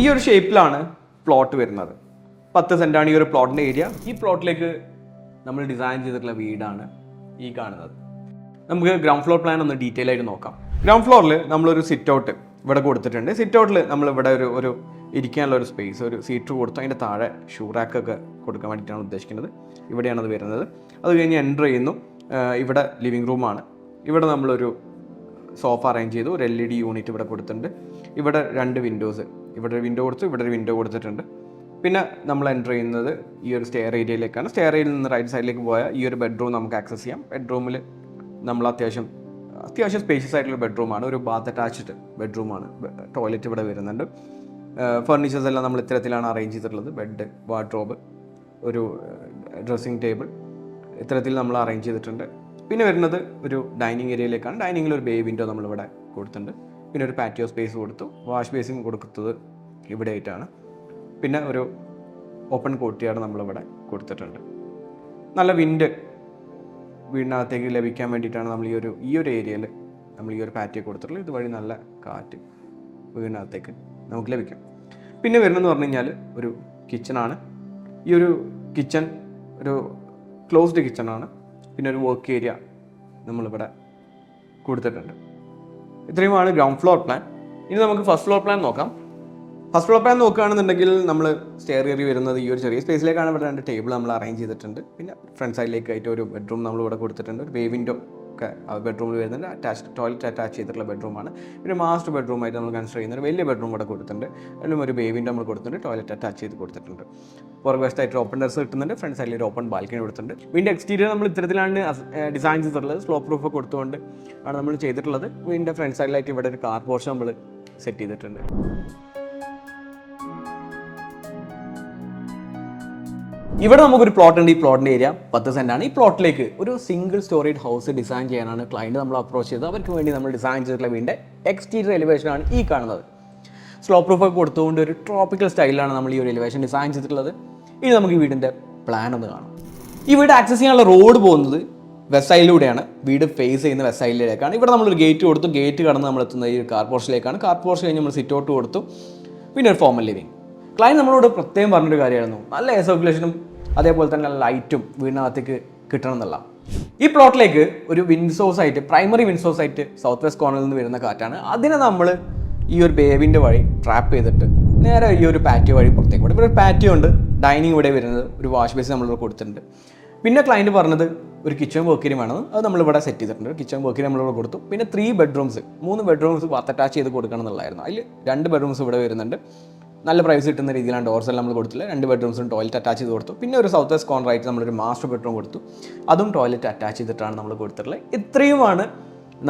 ഈ ഒരു ഷേപ്പിലാണ് പ്ലോട്ട് വരുന്നത്. പത്ത് സെന്റാണ് ഈ ഒരു പ്ലോട്ടിന്റെ ഏരിയ ഈ പ്ലോട്ടിലേക്ക് നമ്മൾ ഡിസൈൻ ചെയ്തിട്ടുള്ള വീടാണ് ഈ കാണുന്നത്. നമുക്ക് ഗ്രൗണ്ട് ഫ്ലോർ പ്ലാൻ ഒന്ന് ഡീറ്റെയിൽ ആയിട്ട് നോക്കാം. ഗ്രൗണ്ട് ഫ്ലോറിൽ നമ്മളൊരു സിറ്റ് ഔട്ട് ഇവിടെ കൊടുത്തിട്ടുണ്ട്. സിറ്റ് ഔട്ടിൽ നമ്മൾ ഇവിടെ ഒരു ഒരു ഇരിക്കാനുള്ള ഒരു സ്പേസ് ഒരു സീറ്റ് കൊടുത്തു. അതിന്റെ താഴെ ഷൂ റാക്കൊക്കെ കൊടുക്കാൻ വേണ്ടിയിട്ടാണ് ഉദ്ദേശിക്കുന്നത്. ഇവിടെയാണ് അത് വരുന്നത്. അത് കഴിഞ്ഞ് എന്റർ ചെയ്യുന്നു. ഇവിടെ ലിവിങ് റൂമാണ് ഇവിടെ നമ്മളൊരു സോഫ അറേഞ്ച് ചെയ്തു. ഒരു എൽ ഇ ഡി യൂണിറ്റ് ഇവിടെ കൊടുത്തിട്ടുണ്ട്. ഇവിടെ രണ്ട് വിൻഡോസ് ഇവിടെ ഒരു വിൻഡോ കൊടുത്തു ഇവിടെ ഒരു വിൻഡോ കൊടുത്തിട്ടുണ്ട്. പിന്നെ നമ്മൾ എന്റർ ചെയ്യുന്നത് ഈ ഒരു സ്റ്റെയർ ഏരിയയിലേക്കാണ് സ്റ്റെയർ ഏരിയയിൽ നിന്ന് റൈറ്റ് സൈഡിലേക്ക് പോയാൽ ഈ ഒരു ബെഡ്റൂം നമുക്ക് ആക്സസ് ചെയ്യാം. ബെഡ്റൂമിൽ നമ്മൾ അത്യാവശ്യം അത്യാവശ്യം സ്പേഷ്യസ് ആയിട്ടുള്ള ബെഡ്റൂമാണ് ഒരു ബാത്ത് അറ്റാച്ച്ഡ് ബെഡ്റൂമാണ് ടോയ്ലറ്റ് ഇവിടെ വരുന്നുണ്ട്. ഫർണിച്ചേഴ്സ് എല്ലാം നമ്മൾ ഇത്തരത്തിലാണ് അറേഞ്ച് ചെയ്തിട്ടുള്ളത്. ബെഡ് വാർഡ്രോബ് ഒരു ഡ്രസ്സിങ് ടേബിൾ ഇത്തരത്തിൽ നമ്മൾ അറേഞ്ച് ചെയ്തിട്ടുണ്ട്. പിന്നെ വരുന്നത് ഒരു ഡൈനിങ് ഏരിയയിലേക്കാണ് ഡൈനിങ്ങിൽ ഒരു ബേ വിൻഡോ നമ്മളിവിടെ കൊടുത്തിട്ടുണ്ട്. പിന്നെ ഒരു പാറ്റിയോ സ്പേസ് കൊടുത്തു. വാഷ് ബേസിൻ കൊടുക്കുന്നത് ഇവിടെ ആയിട്ടാണ് പിന്നെ ഒരു ഓപ്പൺ കോട്ടിയാണ് നമ്മളിവിടെ കൊടുത്തിട്ടുണ്ട്. നല്ല വിൻഡ് വീടിനകത്തേക്ക് ലഭിക്കാൻ വേണ്ടിയിട്ടാണ് നമ്മൾ ഈ ഒരു ഈ ഒരു ഏരിയയിൽ നമ്മൾ ഈ ഒരു പാറ്റിയോ കൊടുത്തിട്ടുള്ളത്. ഇതുവഴി നല്ല കാറ്റ് വീടിനകത്തേക്ക് നമുക്ക് ലഭിക്കും. പിന്നെ വരുന്നതെന്ന് പറഞ്ഞു കഴിഞ്ഞാൽ ഒരു കിച്ചണാണ് ഈ ഒരു കിച്ചൺ ഒരു ക്ലോസ്ഡ് കിച്ചണാണ് പിന്നെ ഒരു വർക്ക് ഏരിയ നമ്മളിവിടെ കൊടുത്തിട്ടുണ്ട്. ഇത്രയുമാണ് ഗ്രൗണ്ട് ഫ്ലോർ പ്ലാൻ ഇനി നമുക്ക് ഫസ്റ്റ് ഫ്ലോർ പ്ലാൻ നോക്കാം. ഫസ്റ്റ് ഫ്ലോർ പ്ലാൻ നോക്കുകയാണെന്നുണ്ടെങ്കിൽ നമ്മൾ സ്റ്റെയർ കയറി വരുന്നത് ഈ ഒരു ചെറിയ സ്പേസിലേക്കാണ് ഇവിടെ രണ്ട് ടേബിൾ നമ്മൾ അറേഞ്ച് ചെയ്തിട്ടുണ്ട്. പിന്നെ ഫ്രണ്ട് സൈഡിലേക്കായിട്ട് ഒരു ബെഡ്റൂം നമ്മൾ ഇവിടെ കൊടുത്തിട്ടുണ്ട്. ഒരു വേ വിൻഡോ ഒക്കെ ബെഡ്റൂമിൽ വരുന്നുണ്ട്. അറ്റാച്ച് ടോയ്ലറ്റ് അറ്റാച്ച് ചെയ്തിട്ടുള്ള ബെഡ്റൂമാണ് പിന്നെ മാസ്റ്റർ ബെഡ്റൂമായിട്ട് നമ്മൾ കൺസിഡർ ചെയ്യുന്ന വലിയ ബെഡ്റൂം ഇവിടെ കൊടുത്തിട്ടുണ്ട്. അതിലും ഒരു ബേബിന്റെ നമ്മൾ കൊടുത്തിട്ടുണ്ട്. ടോയ്ലറ്റ് അറ്റാച്ച് ചെയ്ത് കൊടുത്തിട്ടുണ്ട്. പുറകുവശത്തായിട്ട് ഓപ്പൺ ഡെസ് കിട്ടുന്നുണ്ട്. ഫ്രണ്ട് സൈഡിൽ ഒരു ഓപ്പൺ ബാൽക്കണി കൊടുത്തിട്ടുണ്ട്. വീടിന്റെ എക്സ്റ്റീരിയർ നമ്മൾ ഇത്തരത്തിലാണ് ഡിസൈൻ ചെയ്തിട്ടുള്ളത് സ്ലോ പ്രൂഫ് കൊടുത്തുകൊണ്ട് ആണ് നമ്മൾ ചെയ്തിട്ടുള്ളത്. വീടിന്റെ ഫ്രണ്ട് സൈഡിലായിട്ട് ഇവിടെ ഒരു കാർ പോർഷൻ നമ്മൾ സെറ്റ് ചെയ്തിട്ടുണ്ട്. ഇവിടെ നമുക്കൊരു പ്ലോട്ട് ഉണ്ട്. ഈ പ്ലോട്ടിന്റെ ഏരിയ പത്ത് ആണ്. ഈ പ്ലോട്ടിലേക്ക് ഒരു സിംഗിൾ സ്റ്റോറേജ് ഹൗസ് ഡിസൈൻ ചെയ്യാനാണ് ക്ലയന്റ് നമ്മൾ അപ്രോച്ച് ചെയ്തത്. അവർക്ക് വേണ്ടി നമ്മൾ ഡിസൈൻ ചെയ്തിട്ടുള്ള വീടിന്റെ എക്സ്റ്റീരിയർ എലിവേഷൻ ആണ് ഈ കാണുന്നത്. സ്ലോ പ്രൂഫ് ഒക്കെ കൊടുത്തുകൊണ്ട് ഒരു ട്രോപ്പിക്കൽ സ്റ്റൈലാണ് നമ്മൾ ഈ ഒരു എലിവേഷൻ ഡിസൈൻ ചെയ്തിട്ടുള്ളത്. ഇനി നമുക്ക് ഈ വീടിന്റെ പ്ലാൻ ഒന്ന് കാണാം. ഈ വീട് ആക്സസ് ചെയ്യാനുള്ള റോഡ് പോകുന്നത് വെസ്റ്റ് സൈഡിലൂടെയാണ് വീട് ഫേസ് ചെയ്യുന്ന വെസ്റ്റ് സൈഡിലേക്കാണ് ഇവിടെ നമ്മളൊരു ഗേറ്റ് കൊടുത്തു. ഗേറ്റ് കടന്ന് നമ്മൾ എത്തുന്ന ഈ കാർ പോർഷിലേക്കാണ് കാർ പോർഷൻ കഴിഞ്ഞ് നമ്മൾ സിറ്റ് ഔട്ട് കൊടുത്തു. പിന്നെ ഒരു ഫോമൽ ലിവിങ് ക്ലയന്റ് നമ്മളോട് പ്രത്യേകം പറഞ്ഞൊരു കാര്യമായിരുന്നു. നല്ല എയർ സർക്കുലേഷനും അതേപോലെ തന്നെ ലൈറ്റും വീടിനകത്തേക്ക് കിട്ടണം എന്നുള്ള ഈ പ്ലോട്ടിലേക്ക് ഒരു വിൻഡ് സോഴ്സ് ആയിട്ട് പ്രൈമറി വിൻഡ് സോഴ്സ് ആയിട്ട് സൗത്ത് വെസ്റ്റ് കോർണറിൽ നിന്ന് വരുന്ന കാറ്റാണ്. അതിനെ നമ്മൾ ഈ ഒരു ബേബിന്റെ വഴി ട്രാപ്പ് ചെയ്തിട്ട് നേരെ ഈ ഒരു പാറ്റിയോ വഴി പുറത്തേക്ക് വിടും. ഇവിടെ ഒരു പാറ്റിയോ ഉണ്ട്. ഡൈനിങ് ഇവിടെ വരുന്നത് ഒരു വാഷ് ബേസ് നമ്മൾ കൊടുത്തിട്ടുണ്ട്. പിന്നെ ക്ലയന്റ് പറഞ്ഞത് ഒരു കിച്ചൺ വർക്കിനും വേണം. അത് നമ്മളിവിടെ സെറ്റ് ചെയ്തിട്ടുണ്ട്. കിച്ചൺ വർക്കിന് നമ്മളിവിടെ കൊടുത്തു. പിന്നെ ത്രീ ബെഡ്റൂംസ് മൂന്ന് ബെഡ്റൂംസ് അറ്റാച്ച് ചെയ്ത് കൊടുക്കണം എന്നുള്ളതായിരുന്നു. അതിൽ രണ്ട് ബെഡ്റൂംസ് ഇവിടെ വരുന്നുണ്ട്. നല്ല പ്രൈവസി കിട്ടുന്ന രീതിയിലാണ് ഡോർസ് എല്ലാം നമ്മൾ കൊടുത്തില്ല രണ്ട് ബെഡ്റൂംസും ടോയ്ലറ്റ് അറ്റാച്ച് ചെയ്ത് കൊടുത്തു. പിന്നെ ഒരു സൗത്ത് വെസ്റ്റ് കോർണർ ആയിട്ട് നമ്മളൊരു മാസ്റ്റർ ബെഡ്റൂം കൊടുത്തു. അതും ടോയ്ലറ്റ് അറ്റാച്ച് ചെയ്തിട്ടാണ് നമ്മൾ കൊടുത്തിട്ടുള്ളത്. ഇത്രയുമാണ്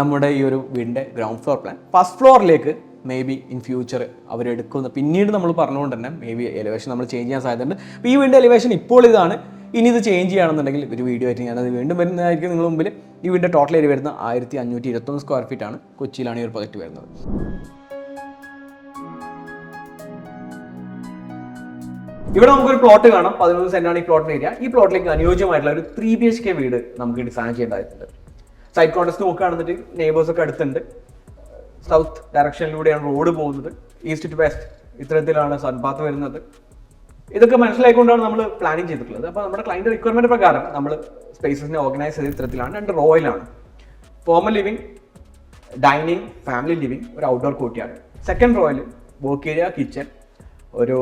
നമ്മുടെ ഈ ഒരു വീടിന്റെ ഗ്രൗണ്ട് ഫ്ലോർ പ്ലാൻ ഫസ്റ്റ് ഫ്ലോറിലേക്ക് മേ ബി ഇൻ ഫ്യൂച്ചർ അവരെടുക്കുന്ന പിന്നീട് നമ്മൾ പറഞ്ഞുകൊണ്ട് തന്നെ മേ ബി എലിവേഷൻ നമ്മൾ ചേഞ്ച് ചെയ്യാൻ സാധ്യതയുണ്ട്. അപ്പോൾ ഈ വീടിന്റെ എലിവേഷൻ ഇപ്പോൾ ഇതാണ്. ഇനി ഇത് ചേഞ്ച് ചെയ്യുകയാണെന്നുണ്ടെങ്കിൽ ഒരു വീഡിയോ ആയിട്ട് ഞാനത് വീണ്ടും വരുന്നതായിരിക്കും നിങ്ങൾ മുമ്പിൽ ഈ വീടിന്റെ ടോട്ടൽ ഏരിയ വരുന്ന ആയിരത്തി അഞ്ഞൂറ്റി ഇരുപത്തൊന്ന് സ്ക്വയർ ഫീറ്റ് ആണ്. കൊച്ചിയിലാണ് ഈ ഒരു പ്രൊജക്റ്റ് വരുന്നത്. ഇവിടെ നമുക്കൊരു പ്ലോട്ട് കാണാം. പതിനൊന്ന് സെന്റാണ് ഈ പ്ലോട്ടിന് ഏരിയ ഈ പ്ലോട്ടിലേക്ക് അനുയോജ്യമായിട്ടുള്ള ഒരു ത്രീ ബി എച്ച് കെ വീട് നമുക്ക് ഡിസൈൻ ചെയ്യേണ്ടതായിട്ടുണ്ട്. സൈഡ് കോൺടസ്റ്റ് നോക്കുകയാണെന്നിട്ട് നെയ്ബേഴ്സ് ഒക്കെ അടുത്തുണ്ട്. സൗത്ത് ഡയറക്ഷനിലൂടെയാണ് റോഡ് പോകുന്നത്. ഈസ്റ്റ് ടു വെസ്റ്റ് ഇത്തരത്തിലാണ് സൺപാത്ത് വരുന്നത്. ഇതൊക്കെ മനസ്സിലായിക്കൊണ്ടാണ് നമ്മൾ പ്ലാനിങ് ചെയ്തിട്ടുള്ളത്. അപ്പോൾ നമ്മുടെ ക്ലൈന്റ് റിക്വയർമെന്റ് പ്രകാരം നമ്മൾ സ്പേസസിനെ ഓർഗനൈസ് ചെയ്ത ഇത്തരത്തിലാണ്. രണ്ട് റോയിലാണ് formal living dining family living ഒരു ഔട്ട്ഡോർ കോട്ടിയാണ് സെക്കൻഡ് റോയിൽ വർക്ക് ഏരിയ കിച്ചൺ ഒരു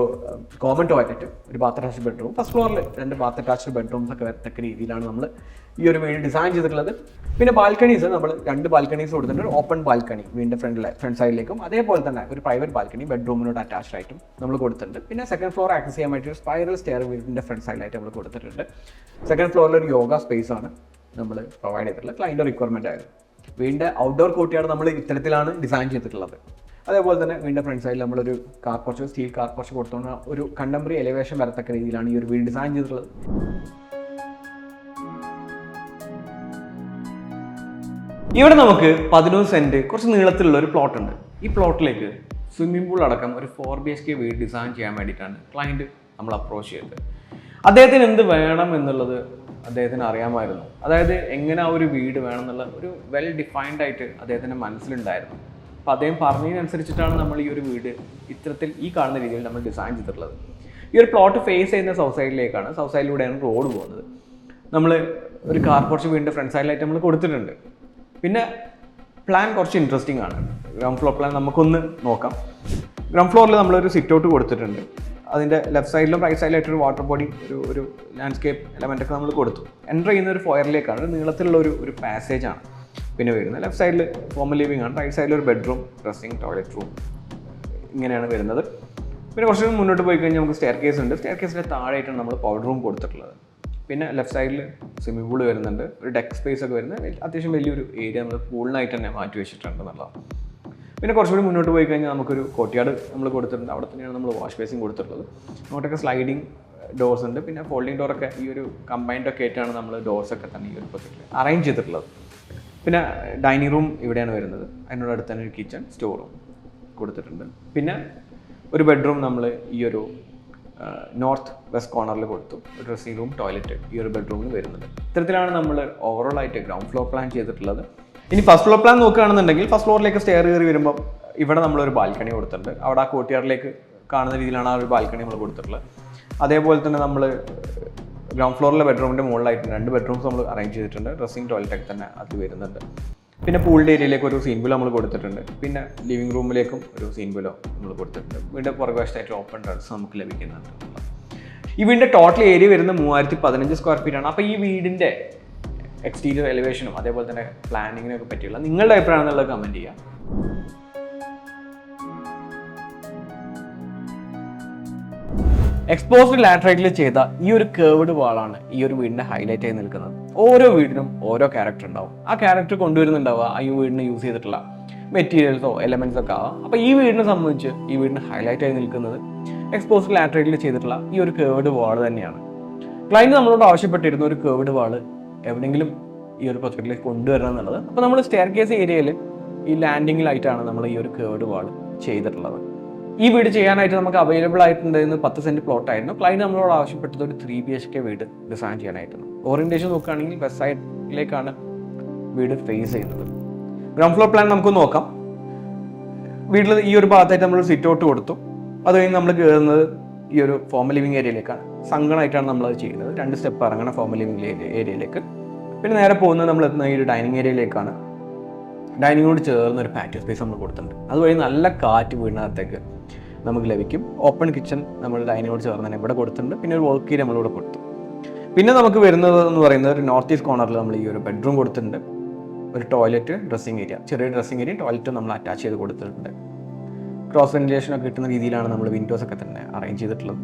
കോമൺ ടോയ്ലറ്റ് ഒരു ബാത്ത് അറ്റാച്ച്ഡ് ബെഡ്റൂം ഫസ്റ്റ് ഫ്ലോറിൽ രണ്ട് ബാത്ത് അറ്റാച്ച്ഡ് ബെഡ്റൂംസ് ഒക്കെ വരത്തക്ക രീതിയിലാണ് നമ്മൾ ഈ ഒരു വീട് ഡിസൈൻ ചെയ്തിട്ടുള്ളത്. പിന്നെ ബാൽക്കണീസ് നമ്മൾ രണ്ട് ബാൽക്കണീസ് കൊടുത്തിട്ടുണ്ട്. ഓപ്പൺ ബാൽക്കണി വീടിന്റെ ഫ്രണ്ടിലെ ഫ്രണ്ട് സൈഡിലേക്കും അതേപോലെ തന്നെ ഒരു പ്രൈവറ്റ് ബാൽക്കണി ബെഡ്റൂമിനോട് അറ്റാച്ച്ഡ് ആയിട്ടും നമ്മൾ കൊടുത്തിട്ടുണ്ട്. പിന്നെ സെക്കൻഡ് ഫ്ലോർ ആക്സസ് ചെയ്യാൻ പറ്റിയ സ്പൈറൽ സ്റ്റെയർ വീടിന്റെ ഫ്രണ്ട് സൈഡിലായിട്ട് നമ്മൾ കൊടുത്തിട്ടുണ്ട്. സെക്കൻഡ് ഫ്ലോറിൽ ഒരു യോഗ സ്പേസ് ആണ് നമ്മൾ പ്രൊവൈഡ് ചെയ്തിട്ടുള്ളത്. ക്ലൈന്റ് റിക്വയർമെന്റ് ആയിരുന്നു. വീടിന്റെ ഔട്ട്ഡോർ കോട്ടിയാണ് നമ്മൾ ഇത്തരത്തിലാണ് ഡിസൈൻ ചെയ്തിട്ടുള്ളത്. അതേപോലെ തന്നെ വീടിന്റെ ഫ്രണ്ട് സൈഡിൽ നമ്മളൊരു കാർ കുറച്ച് സ്റ്റീൽ കാർ കുറച്ച് കൊടുത്തുകൊണ്ട് ഒരു കണ്ടംപററി എലിവേഷൻ വരത്തക്ക രീതിയിലാണ് ഈ ഒരു വീട് ഡിസൈൻ ചെയ്തിട്ടുള്ളത്. ഇവിടെ നമുക്ക് പതിനൊന്ന് സെന്റ് കുറച്ച് നീളത്തിലുള്ള ഒരു പ്ലോട്ട് ഉണ്ട്. ഈ പ്ലോട്ടിലേക്ക് സ്വിമ്മിംഗ് പൂൾ അടക്കം ഒരു ഫോർ ബി എച്ച് കെ വീട് ഡിസൈൻ ചെയ്യാൻ വേണ്ടിയിട്ടാണ് ക്ലയന്റ് നമ്മൾ അപ്രോച്ച് ചെയ്തത്. അദ്ദേഹത്തിന് എന്ത് വേണം എന്നുള്ളത് അദ്ദേഹത്തിന് അറിയാമായിരുന്നു. അതായത് എങ്ങനെ ആ ഒരു വീട് വേണം എന്നുള്ള ഒരു വെൽ ഡിഫൈൻഡ് ആയിട്ട് അദ്ദേഹത്തിന്റെ മനസ്സിലുണ്ടായിരുന്നു. അപ്പോൾ അദ്ദേഹം പറഞ്ഞതിനനുസരിച്ചിട്ടാണ് നമ്മൾ ഈ ഒരു വീട് ഇത്തരത്തിൽ ഈ കാണുന്ന രീതിയിൽ നമ്മൾ ഡിസൈൻ ചെയ്തിട്ടുള്ളത്. ഈ ഒരു പ്ലോട്ട് ഫേസ് ചെയ്യുന്ന സൗത്ത് സൈഡിലേക്കാണ് സൗത്ത് സൈഡിലൂടെയാണ് റോഡ് പോകുന്നത്. നമ്മൾ ഒരു കാർ പോർച്ച് വീടിന്റെ ഫ്രണ്ട് സൈഡിലായിട്ട് നമ്മൾ കൊടുത്തിട്ടുണ്ട്. പിന്നെ പ്ലാൻ കുറച്ച് ഇൻട്രസ്റ്റിംഗ് ആണ്. ഗ്രൗണ്ട് ഫ്ലോർ പ്ലാൻ നമുക്കൊന്ന് നോക്കാം. ഗ്രൗണ്ട് ഫ്ലോറിൽ നമ്മളൊരു സിറ്റ് ഔട്ട് കൊടുത്തിട്ടുണ്ട്. അതിന്റെ ലെഫ്റ്റ് സൈഡിലും റൈറ്റ് സൈഡിലായിട്ട് ഒരു വാട്ടർ ബോഡി ഒരു ഒരു ലാൻഡ്സ്കേപ്പ് എലമെന്റ് ഒക്കെ നമ്മൾ കൊടുത്തു. എന്റർ ചെയ്യുന്ന ഒരു ഫോയറിലേക്കാണ് നീളത്തിലുള്ള ഒരു ഒരു പാസേജ് ആണ്. പിന്നെ വരുന്നത്. ലെഫ്റ്റ് സൈഡിൽ ഫോമൽ ലിവിംഗ് ആണ്. റൈറ്റ് സൈഡിൽ ഒരു ബെഡ്റൂം ഡ്രസ്സിംഗ് ടോയ്ലറ്റ് റൂം ഇങ്ങനെയാണ് വരുന്നത്. പിന്നെ കുറച്ച് മുന്നോട്ട് പോയി കഴിഞ്ഞാൽ നമുക്ക് സ്റ്റെയർ കേസ് ഉണ്ട്. സ്റ്റെയർ കേസിന്റെ താഴെയായിട്ടാണ് നമ്മൾ പൗഡർ റൂം കൊടുത്തിട്ടുള്ളത്. പിന്നെ ലെഫ്റ്റ് സൈഡിൽ സ്വിമ്മിംഗ് പൂൾ വരുന്നുണ്ട്. ഒരു ഡെക്ക് സ്പേസ് ഒക്കെ വരുന്നത്. അത്യാവശ്യം വലിയൊരു ഏരിയ നമ്മൾ പൂളിനായിട്ട് തന്നെ മാറ്റി വെച്ചിട്ടുണ്ട് എന്നുള്ളതാണ്. പിന്നെ കുറച്ചുകൂടി മുന്നോട്ട് പോയി കഴിഞ്ഞാൽ നമുക്കൊരു കോട്ടിയാട് നമ്മൾ കൊടുത്തിട്ടുണ്ട്. അവിടെ തന്നെയാണ് നമ്മൾ വാഷ് ബേസിങ് കൊടുത്തിട്ടുള്ളത്. അങ്ങോട്ടൊക്കെ സ്ലൈഡിങ് ഡോർസ് ഉണ്ട്. പിന്നെ ഫോൾഡിംഗ് ഡോറൊക്കെ ഈ ഒരു കമ്പൈൻഡ് ഒക്കെ ആയിട്ടാണ് നമ്മൾ ഡോർസൊക്കെ തന്നെ ഈ ഒരു പ്രൊജക്റ്റിൽ അറേഞ്ച് ചെയ്തിട്ടുള്ളത്. പിന്നെ ഡൈനിങ് റൂം ഇവിടെയാണ് വരുന്നത്. അതിനോട് അടുത്ത് തന്നെ ഒരു കിച്ചൺ സ്റ്റോർ റൂം കൊടുത്തിട്ടുണ്ട്. പിന്നെ ഒരു ബെഡ്റൂം നമ്മൾ ഈ ഒരു നോർത്ത് വെസ്റ്റ് കോർണറിൽ കൊടുത്തു. ഡ്രസ്സിംഗ് റൂം ടോയ്ലറ്റ് ഈ ഒരു ബെഡ്റൂമിൽ വരുന്നത് ഇത്തരത്തിലാണ് നമ്മൾ ഓവറോൾ ആയിട്ട് ഗ്രൗണ്ട് ഫ്ലോർ പ്ലാൻ ചെയ്തിട്ടുള്ളത്. ഇനി ഫസ്റ്റ് ഫ്ലോർ പ്ലാൻ നോക്കുകയാണെന്നുണ്ടെങ്കിൽ ഫസ്റ്റ് ഫ്ലോറിലേക്ക് സ്റ്റെയർ കയറി വരുമ്പോൾ ഇവിടെ നമ്മളൊരു ബാൽക്കണി കൊടുത്തിട്ടുണ്ട്. അവിടെ ആ കോട്ടിയാറിലേക്ക് കാണുന്ന രീതിയിലാണ് ആ ഒരു ബാൽക്കണി നമ്മൾ കൊടുത്തിട്ടുള്ളത്. അതേപോലെ തന്നെ നമ്മൾ ഗ്രൗണ്ട് ഫ്ലോറിലെ ബെഡ്റൂമിന്റെ മുകളിലായിട്ട് രണ്ട് ബെഡ്റൂംസ് നമ്മൾ അറേഞ്ച് ചെയ്തിട്ടുണ്ട്. ഡ്രസ്സിംഗ് ടോയ്ലറ്റൊക്കെ തന്നെ അത് വരുന്നുണ്ട്. പിന്നെ പൂളിന്റെ ഏരിയയിലേക്ക് ഒരു സീൻ ബിലോ നമ്മൾ കൊടുത്തിട്ടുണ്ട്. പിന്നെ ലിവിംഗ് റൂമിലേക്കും ഒരു സീൻ ബിലോ നമ്മൾ കൊടുത്തിട്ടുണ്ട്. വീടിന്റെ പുറകുവശത്തായിട്ട് ഓപ്പൺ ടെറസ് നമുക്ക് ലഭിക്കുന്നുണ്ട്. ഈ വീടിന്റെ ടോട്ടൽ ഏരിയ വരുന്നത് മൂവായിരത്തി പതിനഞ്ച് സ്ക്വയർ ഫീറ്റ് ആണ്. അപ്പോൾ ഈ വീടിന്റെ എക്സ്റ്റീരിയർ എലിവേഷനും അതേപോലെ തന്നെ പ്ലാനിങ്ങിനൊക്കെ പറ്റിയുള്ള നിങ്ങളുടെ അഭിപ്രായം എന്നുള്ളത് കമന്റ് ചെയ്യുക എക്സ്പോസ്ഡ് ലാറ്ററൈറ്റിൽ ചെയ്ത ഈ ഒരു കേർവ്ഡ് വാളാണ് ഈ ഒരു വീടിന്റെ ഹൈലൈറ്റ് ആയി നിൽക്കുന്നത്. ഓരോ വീടിനും ഓരോ ക്യാരക്ടർ ഉണ്ടാവും. ആ ക്യാരക്ടർ കൊണ്ടുവരുന്നുണ്ടാവുക ആ ഈ വീടിന് യൂസ് ചെയ്തിട്ടുള്ള മെറ്റീരിയൽസോ എലമെന്റ്സ് ഒക്കെ ആവാം. അപ്പോൾ ഈ വീടിനെ സംബന്ധിച്ച് ഈ വീടിന് ഹൈലൈറ്റ് ആയി നിൽക്കുന്നത് എക്സ്പോസ്ഡ് ലാറ്ററൈറ്റിൽ ചെയ്തിട്ടുള്ള ഈ ഒരു കേർവ്ഡ് വാൾ തന്നെയാണ്. ക്ലൈന്റ് നമ്മളോട് ആവശ്യപ്പെട്ടിരുന്ന ഒരു കേർവ്ഡ് വാൾ എവിടെയെങ്കിലും ഈ ഒരു പ്രൊജക്റ്റിലേക്ക് കൊണ്ടുവരണം എന്നുള്ളത്. അപ്പോൾ നമ്മൾ സ്റ്റെയർ കേസ് ഏരിയയിൽ ഈ ലാൻഡിങ്ങിലായിട്ടാണ് നമ്മൾ ഈ ഒരു കേർവ്ഡ് വാൾ ചെയ്തിട്ടുള്ളത്. ഈ വീട് ചെയ്യാനായിട്ട് നമുക്ക് അവൈലബിൾ ആയിട്ടുണ്ടായിരുന്ന പത്ത് സെന്റ് പ്ലോട്ട് ആയിരുന്നു. ക്ലൈന്റ് നമ്മളോട് ആവശ്യപ്പെട്ടത് ഒരു ത്രീ ബി എച്ച് കെ വീട് ഡിസൈൻ ചെയ്യാനായിരുന്നു. ഓറിയന്റേഷൻ നോക്കുകയാണെങ്കിൽ വെസ്റ്റ് സൈഡിലേക്കാണ് വീട് ഫേസ് ചെയ്യുന്നത്. ഗ്രൗണ്ട് ഫ്ലോർ പ്ലാൻ നമുക്ക് നോക്കാം. വീട്ടിൽ ഈ ഒരു ഭാഗത്തായിട്ട് നമ്മൾ സിറ്റ് ഔട്ട് കൊടുത്തു. അത് കഴിഞ്ഞ് നമ്മൾ കയറുന്നത് ഈ ഒരു ഫോമൽ ലിവിംഗ് ഏരിയയിലേക്കാണ് സംഘണമായിട്ടാണ് നമ്മൾ അത് ചെയ്യുന്നത്. രണ്ട് സ്റ്റെപ്പ് ഇറങ്ങണം ഫോമൽ ലിവിംഗ് ഏരിയയിലേക്ക് പിന്നെ നേരെ പോകുന്നത് നമ്മൾ എത്തുന്ന ഈ ഒരു ഡൈനിങ് ഏരിയയിലേക്കാണ് ഡൈനിങ്ങോട് ചേർന്ന ഒരു പാറ്റോ സ്പേസ് നമ്മൾ കൊടുത്തിട്ടുണ്ട്. അതുവഴി നല്ല കാറ്റ് വീടിനകത്തേക്ക് നമുക്ക് ലഭിക്കും. ഓപ്പൺ കിച്ചൺ നമ്മൾ ഡൈനിങ്ങോട് ചേർന്ന് തന്നെ ഇവിടെ കൊടുത്തിട്ടുണ്ട്. പിന്നെ ഒരു വർക്ക് നമ്മളിവിടെ കൊടുത്തു. പിന്നെ നമുക്ക് വരുന്നത് എന്ന് പറയുന്നത് ഒരു നോർത്ത് ഈസ്റ്റ് കോർണറിൽ നമ്മൾ ഈ ഒരു ബെഡ്റൂം കൊടുത്തിട്ടുണ്ട്. ഒരു ടോയ്ലറ്റ് ഡ്രസ്സിങ് ഏരിയ ചെറിയ ഡ്രസ്സിങ് ഏരിയ ടോയ്ലറ്റും നമ്മൾ അറ്റാച്ച് ചെയ്ത് കൊടുത്തിട്ടുണ്ട്. ക്രോസ് വെന്റിലേഷൻ ഒക്കെ കിട്ടുന്ന രീതിയിലാണ് നമ്മൾ വിൻഡോസ് ഒക്കെ തന്നെ അറേഞ്ച് ചെയ്തിട്ടുള്ളത്.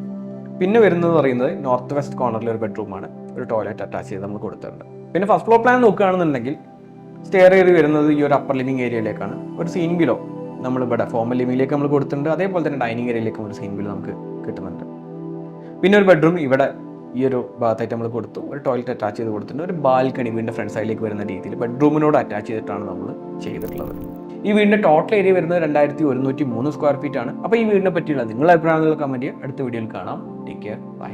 പിന്നെ വരുന്നത് പറയുന്നത് നോർത്ത് വെസ്റ്റ് കോർണറിൽ ഒരു ബെഡ്റൂമാണ് ഒരു ടോയ്ലറ്റ് അറ്റാച്ച് ചെയ്ത് നമ്മൾ കൊടുത്തിട്ടുണ്ട്. പിന്നെ ഫസ്റ്റ് ഫ്ലോർ പ്ലാൻ നോക്കുകയാണെന്നുണ്ടെങ്കിൽ സ്റ്റെയർ കയറി വരുന്നത് ഈ ഒരു അപ്പർ ലിവിംഗ് ഏരിയയിലേക്കാണ് ഒരു സീൻ ബിലോ നമ്മൾ ഇവിടെ ഫോമൽ ലിവിങ്ങിലേക്ക് നമ്മൾ കൊടുത്തിട്ടുണ്ട്. അതേപോലെ തന്നെ ഡൈനിങ് ഏരിയയിലേക്കും ഒരു സെയിം ബില്ല് നമുക്ക് കിട്ടുന്നുണ്ട്. പിന്നെ ഒരു ബെഡ്റൂം ഇവിടെ ഈ ഒരു ഭാഗത്തായിട്ട് നമ്മൾ കൊടുത്തു. ഒരു ടോയ്ലറ്റ് അറ്റാച്ച് ചെയ്ത് കൊടുത്തിട്ടുണ്ട്. ഒരു ബാൽക്കണി വീടിന്റെ ഫ്രണ്ട് സൈഡിലേക്ക് വരുന്ന രീതിയിൽ ബെഡ്റൂമിനോട് അറ്റാച്ച് ചെയ്തിട്ടാണ് നമ്മൾ ചെയ്തിട്ടുള്ളത്. ഈ വീടിന്റെ ടോട്ടൽ ഏരിയ വരുന്നത് രണ്ടായിരത്തി ഒരുന്നൂറ്റി മൂന്ന് സ്ക്വയർ ഫീറ്റ് ആണ്. അപ്പോൾ ഈ വീടിനെ പറ്റിയുള്ള നിങ്ങളുടെ അഭിപ്രായങ്ങൾ കമന്റ് അടുത്ത വീഡിയോയിൽ കാണാം. Take care bye